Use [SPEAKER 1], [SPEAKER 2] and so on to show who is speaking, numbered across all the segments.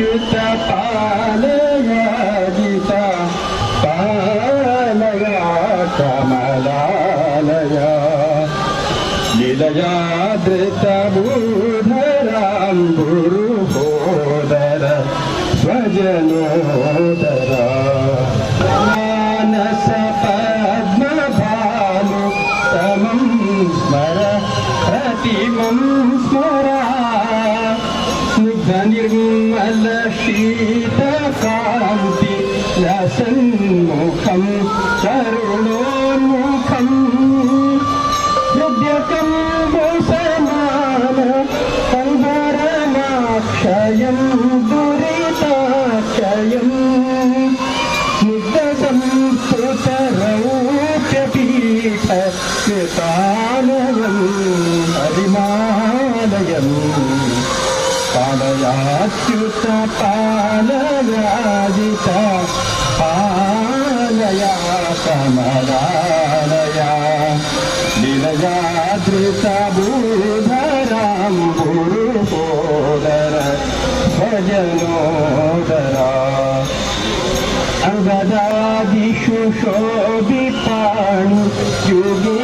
[SPEAKER 1] Achyuta పాలయాజిత పాలయా కమలాలయ. నిలయాదృత బూధరాం Guru భోదర స్వజనోదర Manasa Padma Bhanu తమం స్మర ప్రతిమం స్మరా. Nirmala ശീതകാന്തി ലസന്മുഖം കരുണോന്മുഖം. ഹൃദ്യകംബുസമാന കൽവരമാക്ഷയം ദുരിതാക്ഷയം. സ്നിഗ്ധസംസ്കൃതരൗപ്യപീഠ കൃതാലയം ഹരിമാലയം പാലയാച്യുത പാലയാജിത പാലയാ Kamalalaya ലീലയാദൃതബൂധരാം ഗുരുബോധര ഭജനോദര അഗദാദിഷു ശോഭിപ്പാണു യുഗേന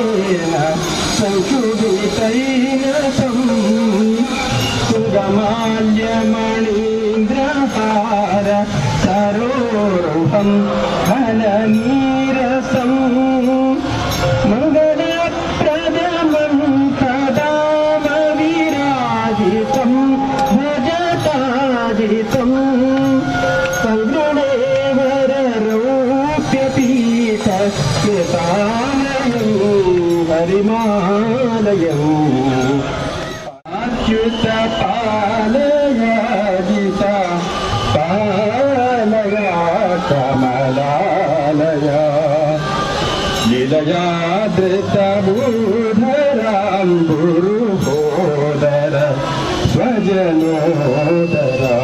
[SPEAKER 1] സുഗമാല്യമണീന്ദ്രഹാര സരോഹം ഫലനീരസം മംഗളപ്രദമം തദാമവിരാജിതം ഭജതാജിതം സങ്കടേവരൂപ്യപീഠ ഹരിമാലയം. మంగళాలయ నిలయాదృతూధరాంబురు భోదర స్వజనోదరా.